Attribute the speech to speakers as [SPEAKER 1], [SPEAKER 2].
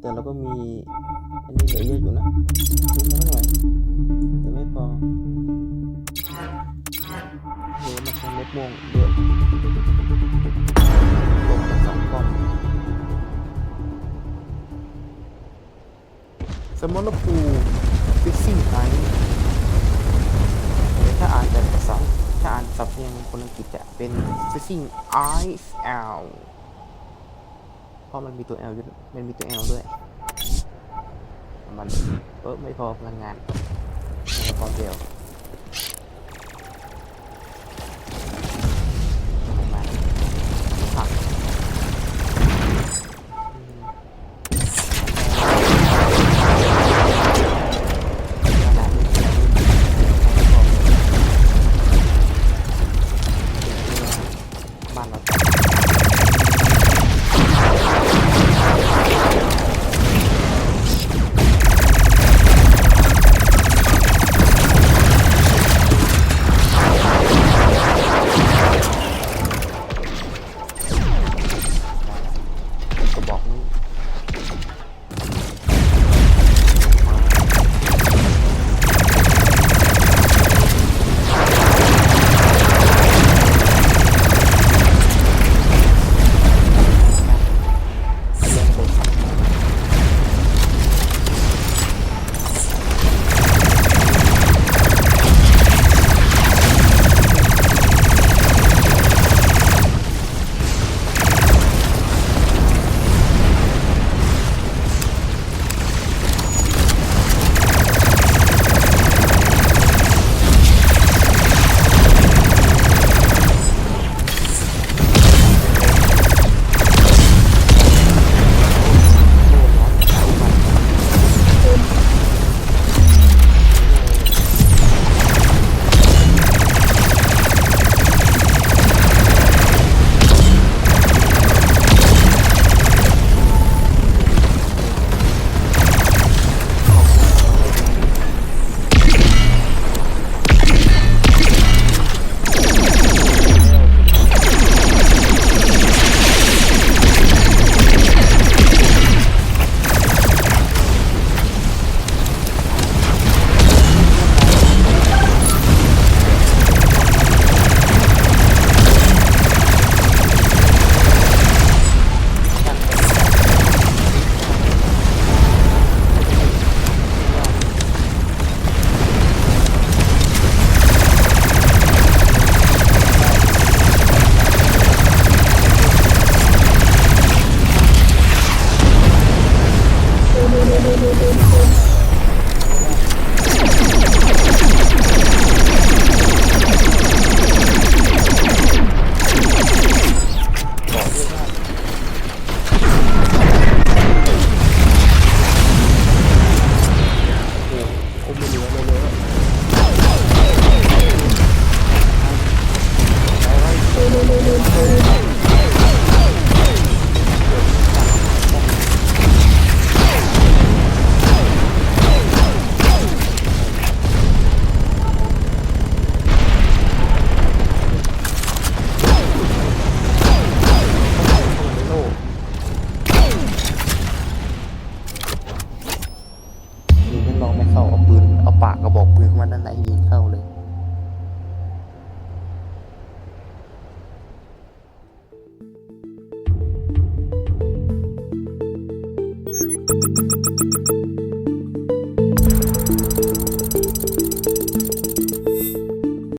[SPEAKER 1] แต่เราก็มีอันนี้เหลือเยอะอยู่นะดูน้อยหน่อยแต่ไม่พอเดี๋ยวมาทำเม็ดวงเยอะลงมาสองกล่องสมอลภูปิฟิกซี่ไทย ศัพท์ยังคนอังกฤษจะเป็น fishing eyes l เพราะมันมีตัว L ด้วยมันมีตัว L ด้วย มันเออไม่พอพลังงานพอเดียว ในโลกยิงไม่ลองไม่เข้าเอาปืนเอาปากกระบอกปืนเข้ามาด้านในยิงเข้า thank you